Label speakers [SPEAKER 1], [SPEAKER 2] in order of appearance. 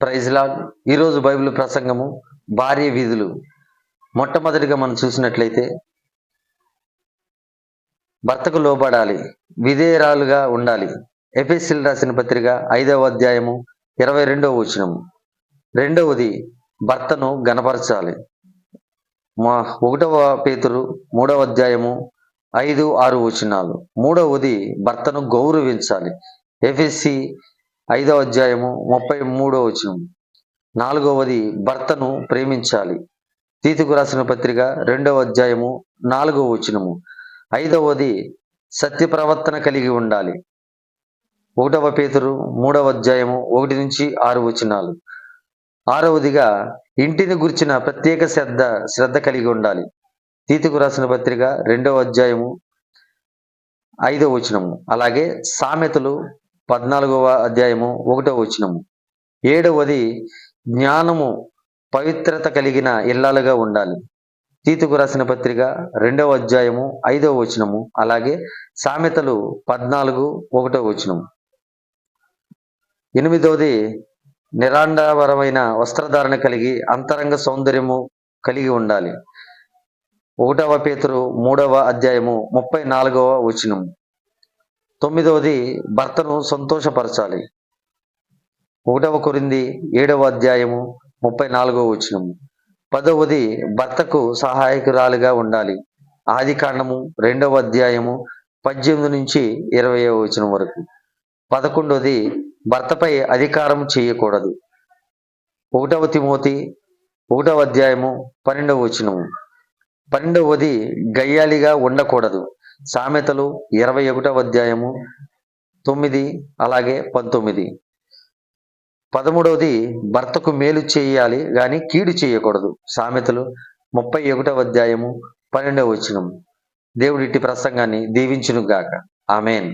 [SPEAKER 1] Praise Lord ఈరోజు Bible ప్రసంగము భార్య విధులు. మొట్టమొదటిగా మనం చూసినట్లయితే భర్తకు లోబడాలి విధేయరాలుగా ఉండాలి. ఎపిసిల్ రాసిన పత్రిక ఐదవ అధ్యాయము ఇరవై రెండవ వచనము. రెండవది భర్తను గనపరచాలి మా ఒకటవ పేతురు మూడవ అధ్యాయము ఐదు ఆరు వచనాలు. మూడవది భర్తను గౌరవించాలి. ఎఫ్ఎస్సి ఐదవ అధ్యాయము ముప్పై మూడో వచనం. నాలుగవది భర్తను ప్రేమించాలి. తీతుకు రాసిన పత్రిక రెండవ అధ్యాయము నాలుగవ వచనము. ఐదవది సత్య ప్రవర్తన కలిగి ఉండాలి. ఒకటవ పేతురు మూడవ అధ్యాయము ఒకటి నుంచి ఆరు వచనాలు. ఆరవదిగా ఇంటిని గురించిన ప్రత్యేక శ్రద్ధ శ్రద్ధ కలిగి ఉండాలి. తీతుకు రాసిన పత్రిక రెండవ అధ్యాయము ఐదవ వచనము. అలాగే సామెతలు పద్నాలుగవ అధ్యాయము ఒకటో వచనము. ఏడవది జ్ఞానము పవిత్రత కలిగిన ఇల్లాలుగా ఉండాలి. తీతుకు రాసిన పత్రిక రెండవ అధ్యాయము ఐదవ వచనము అలాగే సామెతలు పద్నాలుగు ఒకటో వచనము. ఎనిమిదవది నిరాండవరమైన వస్త్రధారణ కలిగి అంతరంగ సౌందర్యము కలిగి ఉండాలి. ఒకటవ పేతురు మూడవ అధ్యాయము ముప్పై నాలుగవ వచనము. తొమ్మిదవది భర్తను సంతోషపరచాలి. ఒకటవ కొరింది ఏడవ అధ్యాయము ముప్పై నాలుగవ వచనము. పదవది భర్తకు సహాయకురాలుగా ఉండాలి. ఆది కాండము రెండవ అధ్యాయము పద్దెనిమిది నుంచి ఇరవై వచనం వరకు. పదకొండవది భర్తపై అధికారం చేయకూడదు. ఒకటవ తిమోతి ఒకటవ అధ్యాయము పన్నెండవ వచనము. పన్నెండవది గయ్యాలిగా ఉండకూడదు. సామెతలు ఇరవై ఒకటవ అధ్యాయము తొమ్మిది అలాగే పంతొమ్మిది. పదమూడవది భర్తకు మేలు చేయాలి కానీ కీడు చేయకూడదు. సామెతలు ముప్పై ఒకటవ అధ్యాయము పన్నెండవ వచనం. దేవుడి ఇట్టి ప్రసంగాన్ని దీవించును గాక ఆమెన్.